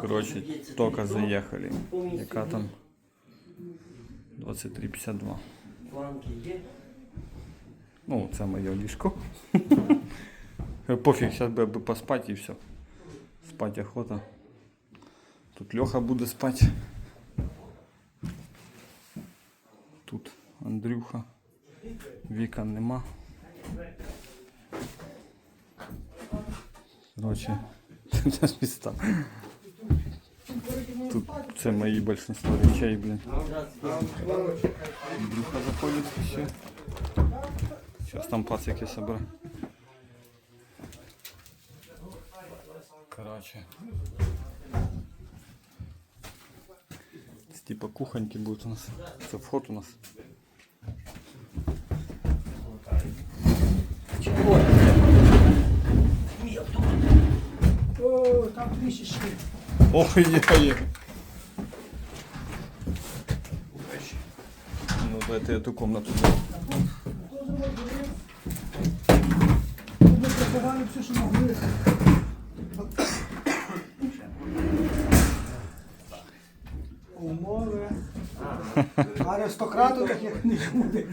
Короче, только заехали. Яка там 23.52. Планки є. Ну, це моє ліжко. Пофіг, зараз би аби поспати і все. Спать охота. Тут Льоха буде спати. Тут Андрюха. Віка нема. Короче, це ж міста. Тут це мої більшинство речей, блін. Андрюха заходить ще. Сейчас там пацики соберу. Короче. Типа кухоньки будут у нас. Це вход у нас. О, там трішечки. Ой, є. Ну, дайте я ту комнату. Ми приховали все, що могли. Умови. Аристократу таких не буде.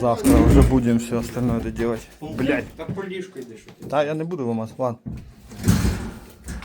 Завтра уже будем все остальное доделать. Блять. Та по ліжку йдеш. Да, я не буду ломать, ладно.